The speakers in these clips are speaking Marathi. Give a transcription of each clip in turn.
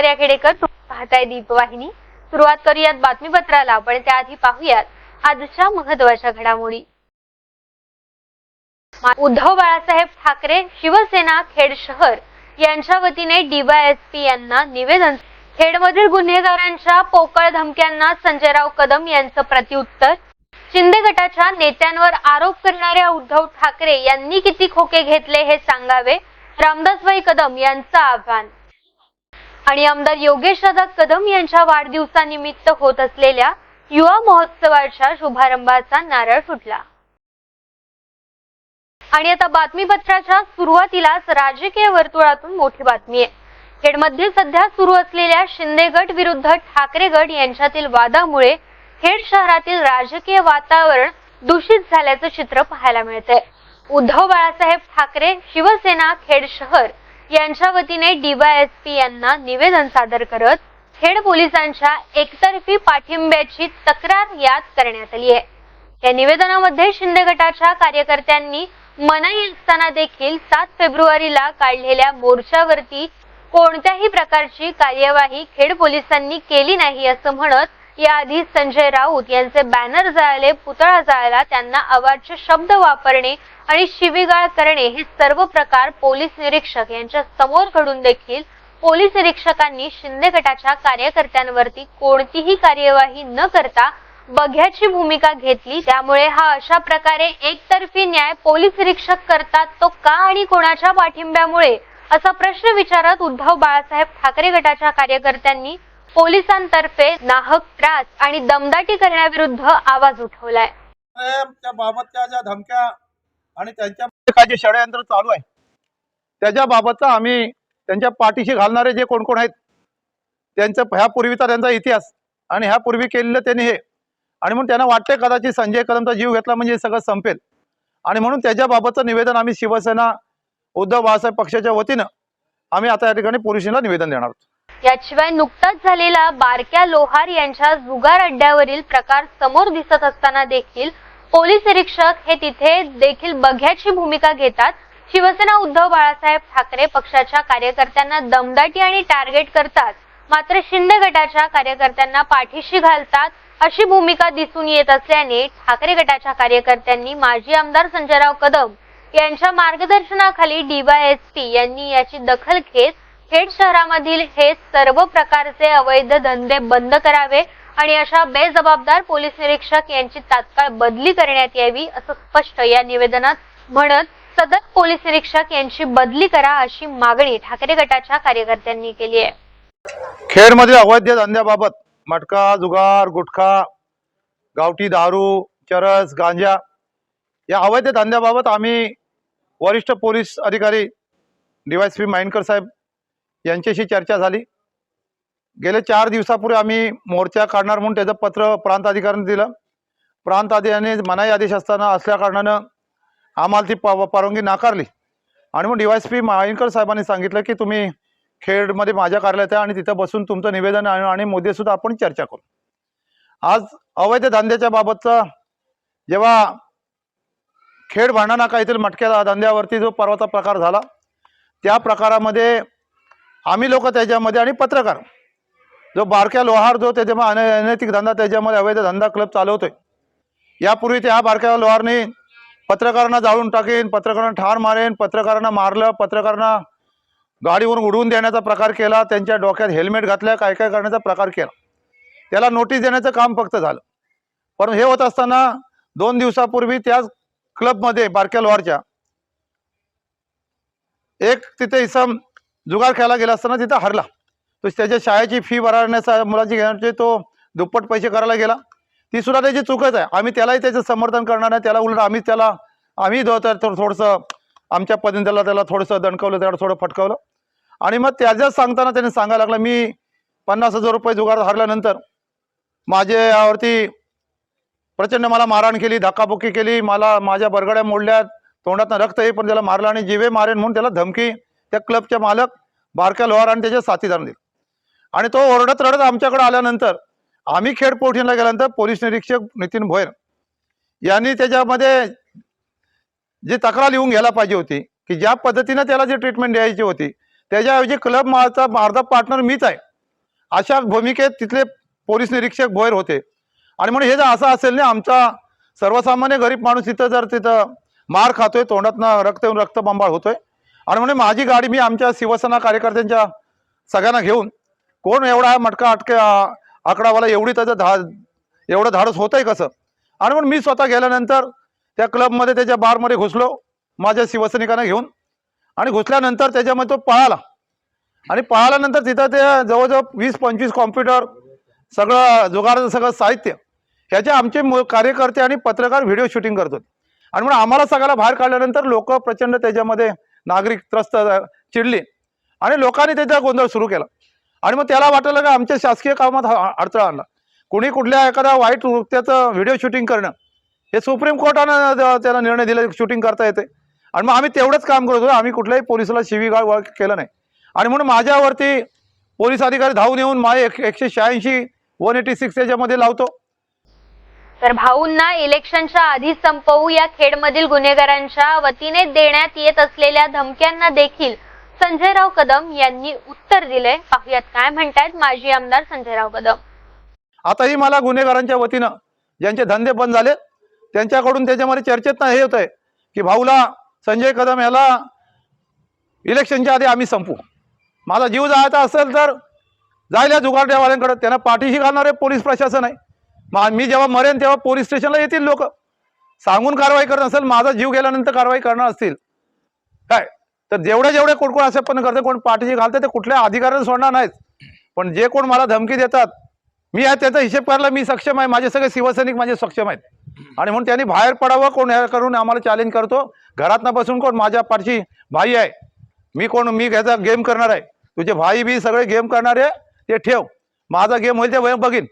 ऐश्वर्या खेडेकर तुम्ही पाहताय दीपवाहिनी. सुरुवात करूयात बातमीपत्राला पण त्याआधी पाहूयात आजच्या महत्त्वाच्या घडामोडी. उद्धव बाळासाहेब ठाकरे शिवसेना खेड शहर यांच्या वतीने डीवायएसपी यांना निवेदन. खेडमधील गुन्हेगारांच्या पोकळ धमक्यांना संजयराव कदम यांचं प्रत्युत्तर. शिंदे गटाच्या नेत्यांवर आरोप करणाऱ्या उद्धव ठाकरे यांनी किती खोके घेतले हे सांगावे? रामदासभाई कदम यांचं आव्हान. आणि आमदार योगेश दादा कदम यांच्या वाढदिवसानिमित्त होत असलेल्या युवा महोत्सवाच्या शुभारंभाचा नारळ फुटला. आणि आता बातमीपत्राच्या सुरुवातीलाच राजकीय वर्तुळातून मोठी बातमी आहे. खेडमध्ये सध्या सुरू असलेल्या शिंदे गट विरुद्ध ठाकरे गट यांच्यातील वादामुळे खेड शहरातील राजकीय वातावरण दूषित झाल्याचं चित्र पाहायला मिळतंय. उद्धव बाळासाहेब ठाकरे शिवसेना खेड शहर. यांच्या वतीने डीवायएसपी यांना निवेदन सादर करत खेड पोलिसांच्या एकतर्फी पाठिंब्याची तक्रार यात करण्यात आली आहे. या निवेदनामध्ये शिंदे गटाच्या कार्यकर्त्यांनी मनाई असताना देखील सात फेब्रुवारीला काढलेल्या मोर्चावरती कोणत्याही प्रकारची कार्यवाही खेड पोलिसांनी केली नाही असं म्हणत याआधी संजय राऊत यांचे बॅनर जाळले पुतळा जाळला त्यांना अवाच्य शब्द वापरणे आणि शिवीगाळ करणे हे सर्व प्रकार पोलीस निरीक्षक यांच्या समोर घडून देखील पोलीस निरीक्षकांनी शिंदे गटाच्या कार्यकर्त्यांवरती कोणतीही कार्यवाही न करता बघ्याची भूमिका घेतली. त्यामुळे हा अशा प्रकारे एकतर्फी न्याय पोलीस निरीक्षक करतात तो का आणि कोणाच्या पाठिंब्यामुळे? असा प्रश्न विचारत उद्धव बाळासाहेब ठाकरे गटाच्या कार्यकर्त्यांनी पोलिसांतर्फे नाहक त्रास आणि दमदाटी करण्याविरुद्ध आवाज उठवलाय. त्या बाबतच्या ज्या धमक्या आणि त्यांच्या जे षडयंत्र चालू आहे त्याच्या बाबतचा आम्ही त्यांच्या पाठीशी घालणारे जे कोण कोण आहेत त्यांचा ह्यापूर्वीचा त्यांचा इतिहास आणि ह्यापूर्वी केलेलं त्यांनी हे. आणि म्हणून त्यांना वाटते कदाचित संजय कदमचा जीव घेतला म्हणजे हे सगळं संपेल. आणि म्हणून त्याच्याबाबतचं निवेदन आम्ही शिवसेना उद्धव बाळासाहेब पक्षाच्या वतीनं आम्ही आता या ठिकाणी पोलिसांना निवेदन देणार आहोत. याशिवाय नुकताच झालेला बारक्या लोहार यांच्या जुगार अड्ड्यावरील प्रकार समोर दिसत असताना देखील पोलीस निरीक्षक हे तिथे देखील बघ्याची भूमिका घेतात. शिवसेना उद्धव बाळासाहेब ठाकरे पक्षाच्या कार्यकर्त्यांना दमदाटी आणि टार्गेट करतात. मात्र शिंदे गटाच्या कार्यकर्त्यांना पाठीशी घालतात अशी भूमिका दिसून येत असल्याने ठाकरे गटाच्या कार्यकर्त्यांनी माजी आमदार संजयराव कदम यांच्या मार्गदर्शनाखाली डीवायएसपी यांनी याची दखल घेत खेड शहरामधील हे सर्व प्रकारचे अवैध धंदे बंद करावे आणि अशा बेजबाबदार पोलीस निरीक्षक यांची तात्काळ बदली करण्यात यावी असं स्पष्ट या निवेदनात म्हणत सदर पोलीस निरीक्षक यांची बदली करा अशी मागणी ठाकरे गटाच्या कार्यकर्त्यांनी केली आहे. खेडमधील अवैध धंद्याबाबत मटका जुगार गुटखा गावठी दारू चरस गांजा या अवैध धंद्याबाबत आम्ही वरिष्ठ पोलीस अधिकारी डीवायस पी माइनकर साहेब यांच्याशी चर्चा झाली. गेले चार दिवसापूर्वी आम्ही मोर्चा काढणार म्हणून त्याचं पत्र प्रांत अधिकाऱ्यांनी दिलं. प्रांत अधिकाऱ्याने मनाई आदेश असताना असल्या कारणानं आम्हाला ती प परवानगी नाकारली. आणि मग डी डीवायस पी माइनकर साहेबांनी सांगितलं की तुम्ही खेडमध्ये माझ्या कार्यालयात आहे आणि तिथं बसून तुमचं निवेदन आणि आणि मोदीसुद्धा आपण चर्चा करू. आज अवैध धंद्याच्या बाबतचा जेव्हा खेड भांडणा काहीतरी मटक्या धंद्यावरती जो परवाचा प्रकार झाला त्या प्रकारामध्ये आम्ही लोक त्याच्यामध्ये आणि पत्रकार. जो बारक्या लोहार जो त्याच्यामध्ये अनैतिक धंदा त्याच्यामध्ये अवैध धंदा क्लब चालवतोय. यापूर्वी त्या बारक्या लोहारने पत्रकारांना जाळून टाकेन पत्रकारांना ठार मारेन पत्रकारांना मारलं पत्रकारांना गाडीवरून उडवून देण्याचा प्रकार केला त्यांच्या डोक्यात हेल्मेट घातल्या काय काय करण्याचा प्रकार केला. त्याला नोटीस देण्याचं काम फक्त झालं. पण हे होत असताना दोन दिवसापूर्वी त्याच क्लबमध्ये बारक्या लोहारच्या एक तिथे इसम जुगार खेळायला गेला असताना तिथं हरला. तो त्याच्या शाळेची फी भरण्याचा मुलाची घेण्याचे तो दुप्पट पैसे करायला गेला. ती सुद्धा त्याची चुकच आहे. आम्ही त्यालाही त्याचं समर्थन करणार नाही. त्याला उलट आम्ही त्याला आम्ही तर थोडं थोडंसं आमच्या पद्धतीने त्याला त्याला थोडंसं दणकवलं त्याला थोडं फटकवलं. आणि मग त्याच्याच सांगताना त्याने सांगायला लागलं मी पन्नास हजार रुपये जुगार हरल्यानंतर माझे यावरती प्रचंड मला मारहाण केली धक्काबुक्की केली मला माझ्या बरगड्या मोडल्या तोंडातनं रक्त येईल पण त्याला मारलं आणि जिवे मारेन म्हणून त्याला धमकी त्या क्लबचे मालक बारक्या लोहार आणि त्याच्या साथीदारांनी आणि तो ओरडत रडत आमच्याकडे आल्यानंतर आम्ही खेड पोठीला गेल्यानंतर पोलीस निरीक्षक नितीन भोयर यांनी त्याच्यामध्ये जी तक्रार लिहून घ्यायला पाहिजे होती की ज्या पद्धतीनं त्याला जी ट्रीटमेंट द्यायची होती त्याच्याऐवजी क्लब माझा मारदा पार्टनर मीच आहे. अशा भूमिकेत तिथले पोलीस निरीक्षक भोयर होते. आणि म्हणून हे जर असं असेल ना आमचा सर्वसामान्य गरीब माणूस तिथं जर तिथं मार खातोय तोंडातनं रक्त येऊन रक्तबंबाळ होतोय आणि म्हणे माझी गाडी मी आमच्या शिवसेना कार्यकर्त्यांच्या सगळ्यांना घेऊन कोण एवढा मटका अटके आकडावाला एवढी त्याचं धा एवढं धाडस होतंय कसं? आणि म्हणून मी स्वतः गेल्यानंतर त्या क्लबमध्ये त्याच्या बारमध्ये घुसलो माझ्या शिवसैनिकांना घेऊन. आणि घुसल्यानंतर त्याच्यामध्ये तो पळाला. आणि पळाल्यानंतर तिथं ते जवळजवळ वीस पंचवीस कॉम्प्युटर सगळं जुगाराचं सगळं साहित्य ह्याचे आमचे कार्यकर्ते आणि पत्रकार व्हिडिओ शूटिंग करत होते आणि म्हणून आम्हाला सगळ्याला बाहेर काढल्यानंतर लोक प्रचंड त्याच्यामध्ये नागरिक त्रस्त चिडली. आणि लोकांनी त्याचा गोंधळ सुरू केला. आणि मग त्याला वाटलं का आमच्या शासकीय कामात हा- अडथळा आणला. कुणी कुठल्या एखाद्या वाईट नृत्याचं व्हिडिओ शूटिंग करणं हे सुप्रीम कोर्टानं त्याला निर्णय दिला शूटिंग करता येते. आणि मग आम्ही तेवढंच काम करत होतो आम्ही कुठल्याही पोलिसाला शिवीगाळ केलं नाही. आणि म्हणून माझ्यावरती पोलीस अधिकारी धावून येऊन माझे एक- एकशे शहाऐंशी वन एटी सिक्स याच्यामध्ये लावतो. तर भाऊंना इलेक्शनच्या आधी संपवू या खेडमधील गुन्हेगारांच्या वतीने देण्यात येत असलेल्या धमक्यांना देखील संजयराव कदम यांनी उत्तर दिले पाहुयात काय म्हणतायत माजी आमदार संजयराव कदम. आताही मला गुन्हेगारांच्या वतीनं ज्यांचे धंदे बंद झाले त्यांच्याकडून त्याच्यामध्ये चर्चेत हे होत आहे की भाऊला संजय कदम याला इलेक्शनच्या आधी आम्ही संपू माझा जीव जायचा असेल तर जायला जुगारड्यावाल्यांकडे त्यांना पाठीशी घालणारे पोलीस प्रशासन आहे. मा- मी जेव्हा मरेन तेव्हा पोलीस स्टेशनला येतील लोक. सांगून कारवाई करत असेल माझा जीव गेल्यानंतर कारवाई करणार असतील. काय? तर जेवढे जेवढे कोण कोण असे पण करते कोण पाठीशी घालते ते कुठल्या अधिकाऱ्याने सोडणार नाहीत. पण जे कोण मला धमकी देतात मी आहे त्याचा हिशेब करायला मी सक्षम आहे माझे सगळे शिवसैनिक माझे सक्षम आहेत. आणि म्हणून त्यांनी बाहेर पडावं कोण हे करून आम्हाला चॅलेंज करतो. घरातनं बसून कोण माझ्या पाठची भाई आहे. मी कोण मी ह्याचा गेम करणार आहे. तुझे भाई बी सगळे गेम करणारे ते ठेव. माझा गेम होईल ते बघीन.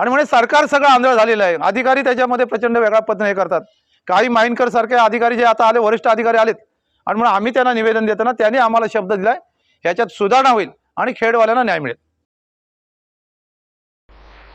आणि म्हणजे सरकार सगळं आंधळ झालेलं आहे. अधिकारी त्याच्यामध्ये प्रचंड वेगळ्या पद्धतीने हे करतात. काही माइनकर सारखे अधिकारी जे आता आले वरिष्ठ अधिकारी आलेत. आणि म्हणून आम्ही त्यांना निवेदन देताना त्यांनी आम्हाला शब्द दिलाय. ह्याच्यात सुधारणा होईल आणि खेडवाल्यांना न्याय मिळेल.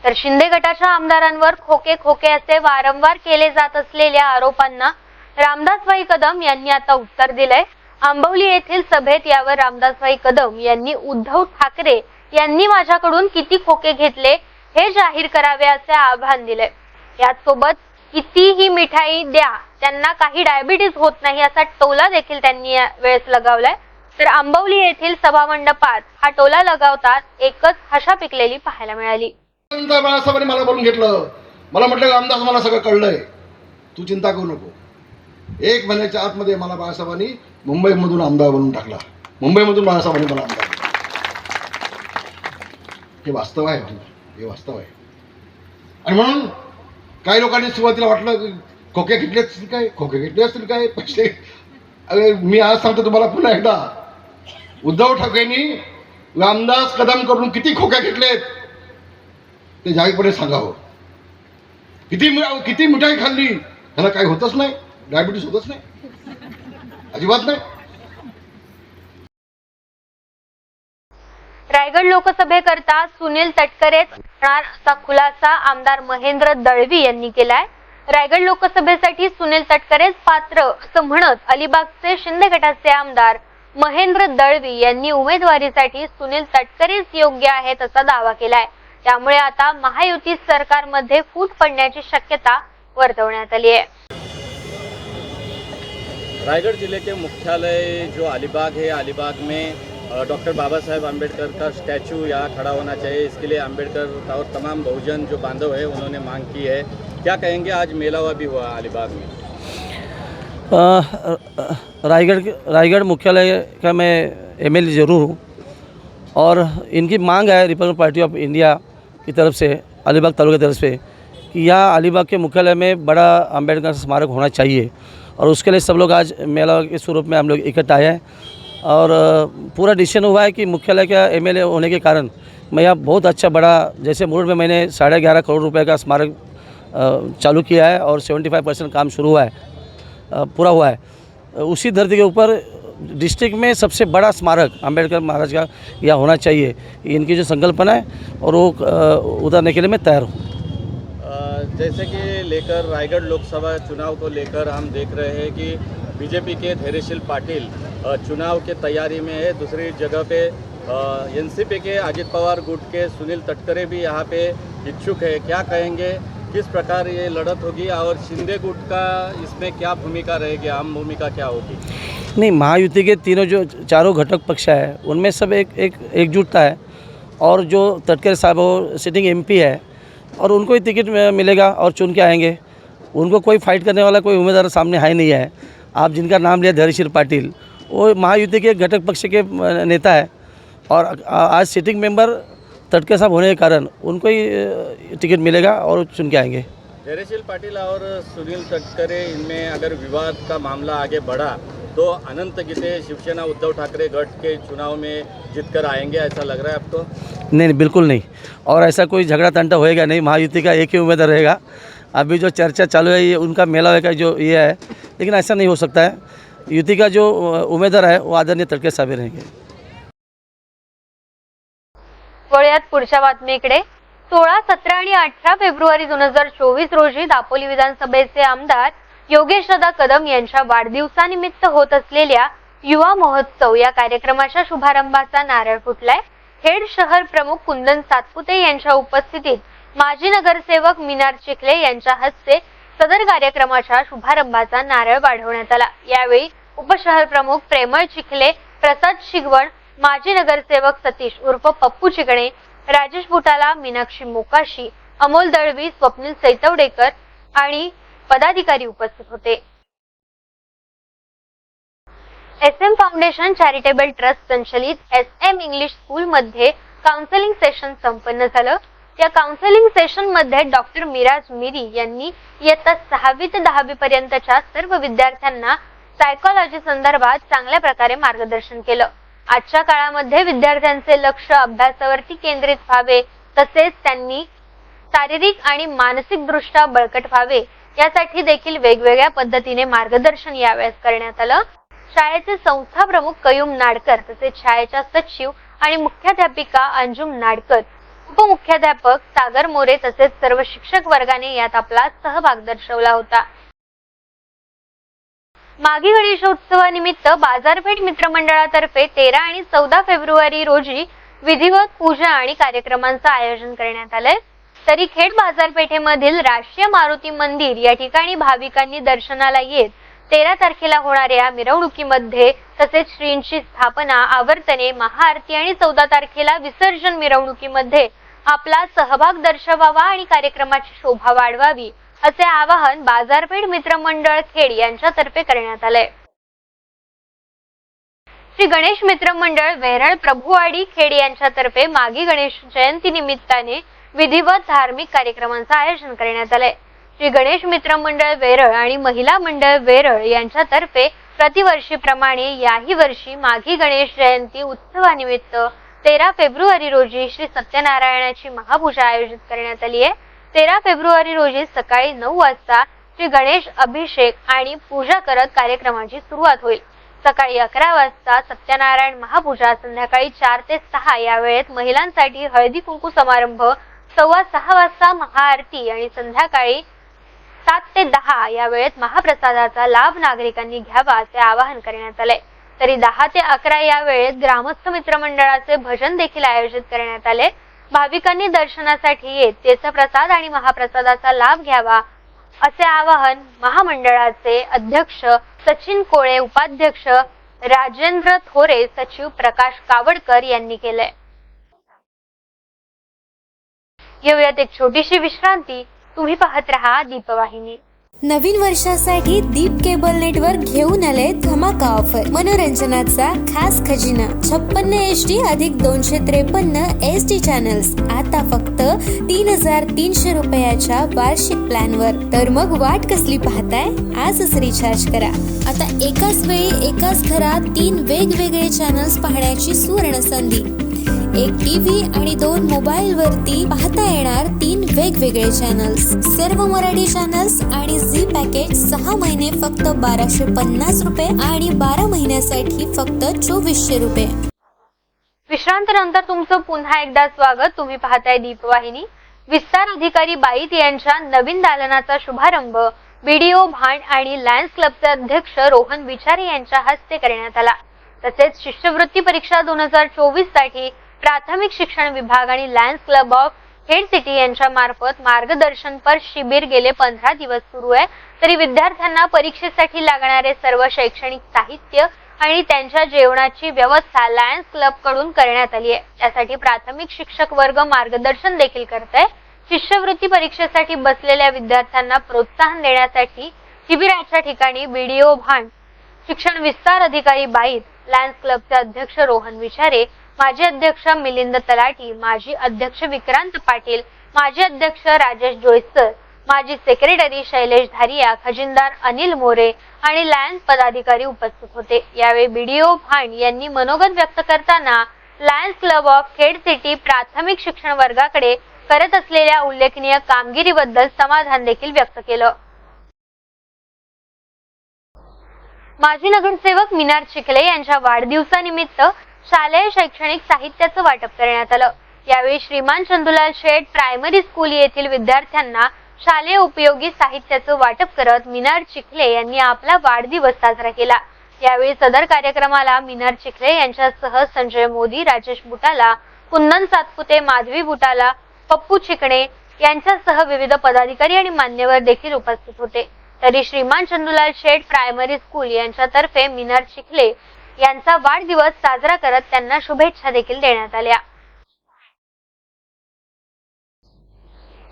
तर शिंदे गटाच्या आमदारांवर खोके खोके असे वारंवार केले जात असलेल्या आरोपांना रामदासभाई कदम यांनी आता उत्तर दिलंय. आंबवली येथील सभेत यावर रामदासभाई कदम यांनी उद्धव ठाकरे यांनी माझ्याकडून किती खोके घेतले? हे जाहीर करावे असे आव्हान दिले. याचसोबत कितीही मिठाई द्या त्यांना काही डायबिटीज होत नाही असा टोला देखील त्यांनी या वेळेस लगावलाय. तर आंबवली येथील सभामंडपात हा टोला लगावतात एकच हशा पिकलेली पाहायला मिळाली. मला बोलून घेतलं. मला म्हटलं रामदास मला सगळं कळलंय. तू चिंता करू नको. एक महिन्याच्या आतमध्ये मला बाळासाहेबांनी मुंबईमधून आमदार बनवून टाकला. मुंबईमधून बाळासाहेबांनी मला आमदार हे वास्तव आहे. भाऊ. हे वास्तव आहे. आणि म्हणून काही लोकांनी सुरुवातीला वाटलं खोके घेतले असतील काय? खोके घेतले असतील काय? पैसे. अरे मी आज सांगतो तुम्हाला पुन्हा एकदा. उद्धव ठाकरेंनी रामदास कदम करून किती खोके घेतलेत ते जाहीरपणे सांगावं हो. किती किती मिठाई खाल्ली ह्याला काही होतच नाही. डायबिटीस होतच नाही. अजिबात नाही. रायगड लोकसभेकरता सुनील तटकरेच असणार असा खुलासा आमदार महेंद्र दळवी यांनी केलाय. रायगड लोकसभेसाठी सुनील तटकरेच पात्र असं म्हणत अलिबागचे शिंदे गटाचे आमदार महेंद्र दळवी यांनी उमेदवारीसाठी सुनील तटकरेच योग्य आहेत असा दावा केलाय. त्यामुळे आता महायुती सरकारमध्ये फूट पडण्याची शक्यता वर्तवण्यात आली आहे. रायगढ़ जिले के मुख्यालय जो अलीबाग है अलीबाग में डॉक्टर बाबा साहेब आम्बेडकर का स्टैचू यहाँ खड़ा होना चाहिए। इसके लिए आम्बेडकर और तमाम बहुजन जो बांधव है, उन्होंने मांग की है। क्या कहेंगे, आज मेला हुआ भी हुआ अलीबाग में? रायगढ़ रायगढ़ मुख्यालय का मैं एमएलए ज़रूर हूँ। और इनकी मांग है रिपब्लिक पार्टी ऑफ़ इंडिया की तरफ़ से, अलीबाग तालुका की तरफ़ से, कि यहाँ अलीबाग के मुख्यालय में बड़ा अंबेडकर स्मारक होना चाहिए। और उसके लिए सब लोग आज मेला के स्वरूप में हम लोग इकट्ठा आए हैं। और पूरा डिसीज़न हुआ है कि मुख्यालय का एमएलए होने के कारण मैं यहाँ बहुत अच्छा बड़ा, जैसे मुरुड में मैंने साढ़े ग्यारह करोड़ रुपए का स्मारक चालू किया है और 75 परसेंट काम शुरू हुआ है पूरा हुआ है। उसी धरती के ऊपर डिस्ट्रिक्ट में सबसे बड़ा स्मारक अंबेडकर महाराज का यह होना चाहिए, इनकी जो संकल्पना है और वो उतारने के लिए मैं तैयार हूँ। जैसे कि लेकर रायगढ़ लोकसभा चुनाव को लेकर हम देख रहे हैं कि बीजेपी के धैर्यशील पाटिल चुनाव के तैयारी में है। दूसरी जगह पे एनसीपी के अजित पवार गुट के सुनील तटकरे भी यहाँ पे इच्छुक है। क्या कहेंगे? किस प्रकार ये लड़त होगी और शिंदे गुट का इसमें क्या भूमिका रहेगी? आम भूमिका क्या होगी? नहीं, महायुति के तीनों जो चारों घटक पक्ष है, उनमें सब एक एक, एकजुटता है। और जो तटकरे साहब वो सिटिंग एमपी है और उनको ही टिकट मिलेगा और चुन के आएँगे। उनको कोई फाइट करने वाला, कोई उम्मीदवार सामने है नहीं है। आप जिनका नाम लिया, धैर्यशील पाटिल, वो महायुति के घटक पक्ष के नेता है। और आज सिटिंग मेंबर तटके साहब होने के कारण उनको ही टिकट मिलेगा और चुन के आएँगे। धैर्यशील पाटिल और सुनील तटकरे, इनमें अगर विवाद का मामला आगे बढ़ा तो अनंत गीते शिवसेना उद्धव ठाकरे गठ के चुनाव में जीत कर आएंगे ऐसा लग रहा है आपको? नहीं नहीं बिल्कुल नहीं। और ऐसा कोई झगड़ा तंटा होएगा नहीं महायुति का एक ही उम्मीदवार रहेगा। अभी जो चर्चा चालू है ये उनका मेला का जो ये है लेकिन ऐसा नहीं हो सकता है। युति का जो अ, उम्मीदवार है वो आदरणीय तड़के साहब रहेंगे। वळूयात पुढच्या बातमीकडे. सोळा सतरा आणि अठरा फेब्रुवारी दोन हजार चोवीस रोजी दापोली विधानसभेचे आमदार योगेश कदम यांच्या वाढदिवसानिमित्त होत असलेल्या युवा महोत्सव या कार्यक्रमाच्या शुभारंभाचा नारळ फुटलाय. खेड शहर प्रमुख कुंदन सातपुते यांच्या उपस्थितीत माजी नगरसेवक मिनार चिखले यांच्या हस्ते सदर कार्यक्रमाच्या शुभारंभाचा नारळ वाढवण्यात आला. यावेळी उपशहर प्रमुख प्रेमळ चिखले प्रसाद शिगवण माजी नगरसेवक सतीश उर्फ पप्पू चिकणे राजेश बुटाला मीनाक्षी मोकाशी अमोल दळवी स्वप्नील सैतवडेकर आणि पदाधिकारी उपस्थित होते. S M foundation charitable trust संचलित एस एम इंग्लिश स्कूल मध्ये काउन्सिलिंग सेशन संपन्न झालं. या काउन्सिलिंग सेशनमध्ये डॉक्टर मिराज मिरी यांनी इयत्ता सहावी ते दहावी पर्यंतच्या सर्व विद्यार्थ्यांना सायकोलॉजी संदर्भात चांगल्या प्रकारे मार्गदर्शन केलं. आजच्या काळामध्ये विद्यार्थ्यांचे लक्ष अभ्यासावरती केंद्रित व्हावे तसेच त्यांनी शारीरिक आणि मानसिक दृष्ट्या बळकट व्हावे यासाठी देखील वेगवेगळ्या पद्धतीने मार्गदर्शन यावेळेस करण्यात आलं. शाळेचे संस्था प्रमुख कयुम नाडकर तसेच शाळेच्या सचिव आणि मुख्याध्यापिका अंजुम नाडकर उपमुख्याध्यापक सागर मोरे तसेच सर्व शिक्षक वर्गाने यात आपला सहभाग दर्शवला होता. मागी गणेशोत्सवानिमित्त बाजारपेठ मित्रमंडळातर्फे तेरा आणि चौदा फेब्रुवारी रोजी विधिवत पूजा आणि कार्यक्रमांचं आयोजन करण्यात आलंय. तरी खेड बाजारपेठेमधील राष्ट्रीय मारुती मंदिर या ठिकाणी भाविकांनी दर्शनाला येत तेरा तारखेला होणाऱ्या मिरवणुकीमध्ये तसेच श्रींची स्थापना आवर्तने महाआरती आणि चौदा तारखेला विसर्जन मिरवणुकीमध्ये आपला सहभाग दर्शवावा आणि कार्यक्रमाची शोभा वाढवावी असे आवाहन बाजारपेठ मित्रमंडळ खेड यांच्यातर्फे करण्यात आले. श्री गणेश मित्रमंडळ वेरळ प्रभुवाडी खेड यांच्यातर्फे मागी गणेश जयंती निमित्ताने विधिवत धार्मिक कार्यक्रमांचं आयोजन करण्यात आलंय. श्री गणेश मित्र मंडळ वेरळ आणि महिला मंडळ वेरळ यांच्यातर्फे प्रतिवर्षीप्रमाणे याही वर्षी माघी गणेश जयंती उत्सवानिमित्त तेरा फेब्रुवारी रोजी श्री सत्यनारायणाची महापूजा आयोजित करण्यात आली आहे. तेरा फेब्रुवारी रोजी सकाळी नऊ वाजता श्री गणेश अभिषेक आणि पूजा करत कार्यक्रमाची सुरुवात होईल. सकाळी अकरा वाजता सत्यनारायण महापूजा संध्याकाळी चार ते सहा या वेळेत महिलांसाठी हळदी कुंकू समारंभ सव्वा सहा वाजता महाआरती आणि संध्याकाळी सात ते दहा या वेळेत महाप्रसादाचा लाभ नागरिकांनी घ्यावा असे आवाहन करण्यात आले. तरी दहा ते अकरा या वेळेत ग्रामस्थ मित्रमंडळाचे भजन देखील आयोजित करण्यात आले. भाविकांनी दर्शनासाठी येत प्रसाद आणि महाप्रसादाचा लाभ घ्यावा असे आवाहन महामंडळाचे अध्यक्ष सचिन कोळे उपाध्यक्ष राजेंद्र थोरे सचिव प्रकाश कावडकर यांनी केलंय घेऊयात एक छोटीशी विश्रांती तुम्ही पाहत रहा दीपवाहिनी. नवीन वर्षासाठी दीप केबल नेटवर्क घेऊन आले धमाका ऑफर. मनोरंजनाचा खास खजिना. छप्पन्न एच डी अधिक दोनशे त्रेपन्न एस टी चॅनल्स आता फक्त तीन हजार तीनशे रुपयाच्या वार्षिक प्लॅन वर तर मग वाट कसली पाहताय? आजच रिचार्ज करा. आता एकाच वेळी एकाच घरात तीन वेगवेगळे चॅनल्स पाहण्याची सुवर्ण संधी. एक टीव्ही आणि दोन मोबाईल वरती पाहता येणार तीन वेगवेगळे चॅनल्स सर्व मराठी चॅनल्स आणि झी पॅकेज सहा महिने फक्त बाराशे पन्नास रुपये आणि बारा महिन्यासाठी फक्त चोवीसशे रुपये. विश्रांतीनंतर तुमचं पुन्हा एकदा स्वागत. तुम्ही पाहताय दीपवाहिनी. विस्तार अधिकारी बाईत यांच्या नवीन दालनाचा शुभारंभ बीडीओ भांड आणि लायन्स क्लबचे अध्यक्ष रोहन विचारे यांच्या हस्ते करण्यात आला. तसेच शिष्यवृत्ती परीक्षा दोन हजार चोवीससाठी प्राथमिक शिक्षण विभाग आणि lions club of Khed city यांच्या मार्फत मार्गदर्शनपर शिबिर गेले पंधरा दिवस सुरू आहे. तरी विद्यार्थ्यांना परीक्षेसाठी लागणारे सर्व शैक्षणिक साहित्य आणि त्यांच्या जेवणाची व्यवस्था लायन्स क्लबकडून करण्यात आली आहे. त्यासाठी प्राथमिक शिक्षक वर्ग मार्गदर्शन देखील करत आहे. शिष्यवृत्ती परीक्षेसाठी बसलेल्या विद्यार्थ्यांना प्रोत्साहन देण्यासाठी शिबिराच्या ठिकाणी बीडीओ भांड शिक्षण विस्तार अधिकारी बाईत लायन्स क्लबचे अध्यक्ष रोहन विचारे माजी अध्यक्ष मिलिंद तलाटी माजी अध्यक्ष विक्रांत पाटील माजी अध्यक्ष राजेश जोईसर माजी सेक्रेटरी शैलेश धारिया खजिनदार अनिल मोरे आणि लायन्स पदाधिकारी उपस्थित होते. यावेळी बीडीओ भांड यांनी मनोगत व्यक्त करताना lions club of Khed city प्राथमिक शिक्षण वर्गाकडे करत असलेल्या उल्लेखनीय कामगिरीबद्दल समाधान देखील व्यक्त केलं. माजी नगरसेवक मिनार चिखले यांच्या वाढदिवसानिमित्त शालेय शैक्षणिक साहित्याचं वाटप करण्यात आलं. यावेळी श्रीमान चंदुलाल शेठ प्रायमरी स्कूल येथील विद्यार्थ्यांना शालेय उपयोगी साहित्याचं वाटप करत मिनार चिखले यांनी आपला वाढदिवस साजरा केला. यावेळी सदर कार्यक्रमाला मिनार चिखले यांच्यासह संजय मोदी राजेश बुटाला कुंदन सातपुते माधवी बुटाला पप्पू चिकणे यांच्यासह विविध पदाधिकारी आणि मान्यवर देखील उपस्थित होते. तरी श्रीमान चंदुलाल शेठ प्रायमरी स्कूल यांच्यातर्फे मिनार चिखले यांचा वाढदिवस साजरा करत त्यांना शुभेच्छा देखील देण्यात आल्या.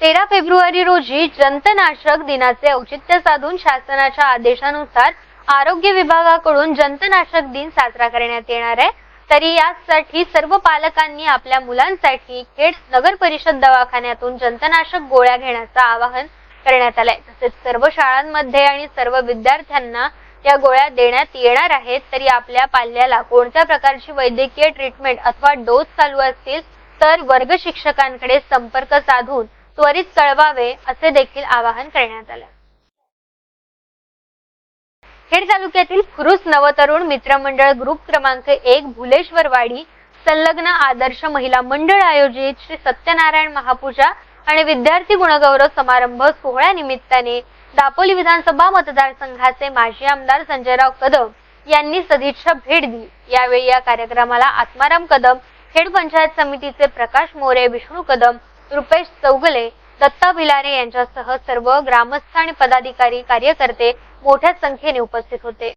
तेरा फेब्रुवारी रोजी जंतनाशक दिनाचे औचित्य साधून शासनाच्या आदेशानुसार आरोग्य विभागाकडून जंतनाशक दिन साजरा करण्यात येणार आहे. तरी यासाठी सर्व पालकांनी आपल्या मुलांसाठी खेड नगर परिषद दवाखान्यातून जंतनाशक गोळ्या घेण्याचं आवाहन करण्यात आलंय. तसेच सर्व शाळांमध्ये आणि सर्व विद्यार्थ्यांना या गोळ्या देण्यात येणार आहेत तरी आपल्या पाल्याला कोणत्या प्रकारची वैद्यकीय ट्रीटमेंट अथवा डोस चालू असतील तर वर्ग शिक्षकांकडे संपर्क साधून त्वरित कळवावे असे देखील आवाहन करण्यात आलं. खेड तालुक्यातील खुरुस नवतरुण मित्रमंडळ ग्रुप क्रमांक एक भुलेश्वरवाडी संलग्न आदर्श महिला मंडळ आयोजित श्री सत्यनारायण महापूजा आणि विद्यार्थी गुणगौरव समारंभ सोहळ्या निमित्ताने दापोली विधानसभा मतदारसंघाचे माजी आमदार संजयराव कदम यांनी सदिच्छा भेट दिली. यावेळी या कार्यक्रमाला आत्माराम कदम खेड पंचायत समितीचे प्रकाश मोरे विष्णू कदम रुपेश चौगले दत्ता भिलारे यांच्यासह सर्व ग्रामस्थ आणि पदाधिकारी कार्यकर्ते मोठ्या संख्येने उपस्थित होते.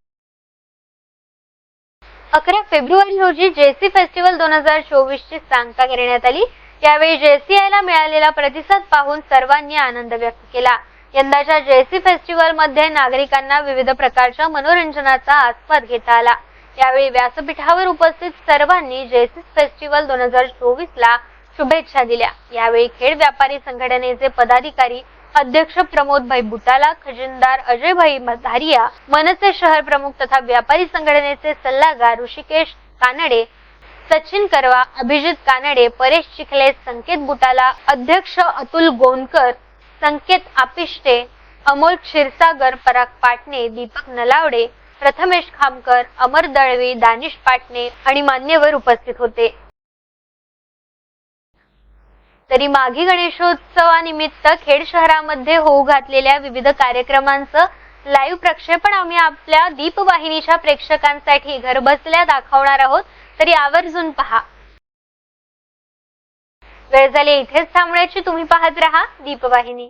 अकरा फेब्रुवारी रोजी जेसी फेस्टिवल दोन हजार चोवीस ची सांगता करण्यात आली. यावेळी जेसीआय ला मिळालेला प्रतिसाद पाहून सर्वांनी आनंद व्यक्त केला. यंदाच्या जेसी फेस्टिवलमध्ये नागरिकांना विविध प्रकारच्या मनोरंजनाचा आस्वाद घेता आला. यावेळी व्यासपीठावर उपस्थित सर्वांनी जेसी फेस्टिवल दोन हजार चोवीस ला शुभेच्छा दिल्या. यावेळी खेड व्यापारी संघटनेचे पदाधिकारी अध्यक्ष प्रमोदभाई बुटाला खजिनदार अजयभाई धारिया मनसे शहर प्रमुख तथा व्यापारी संघटनेचे सल्लागार ऋषिकेश कानडे सचिन करवा अभिजित कानडे परेश चिखले संकेत बुटाला अध्यक्ष अतुल गोंदकर संकेत आपिष्टे अमोल क्षीरसागर पराग पाटणे दीपक नलावडे प्रथमेश खामकर अमर दळवी दानिश पाटणे आणि मान्यवर उपस्थित होते. तरी माघी गणेशोत्सवानिमित्त खेड शहरामध्ये होऊ घातलेल्या विविध कार्यक्रमांचं लाईव्ह प्रक्षेपण आम्ही आपल्या दीपवाहिनीच्या प्रेक्षकांसाठी घरबसल्या दाखवणार आहोत. तरी आवर्जून पहा. वेळ झाली इथेच थांबण्याची तुम्ही पाहत राहा दीपवाहिनी.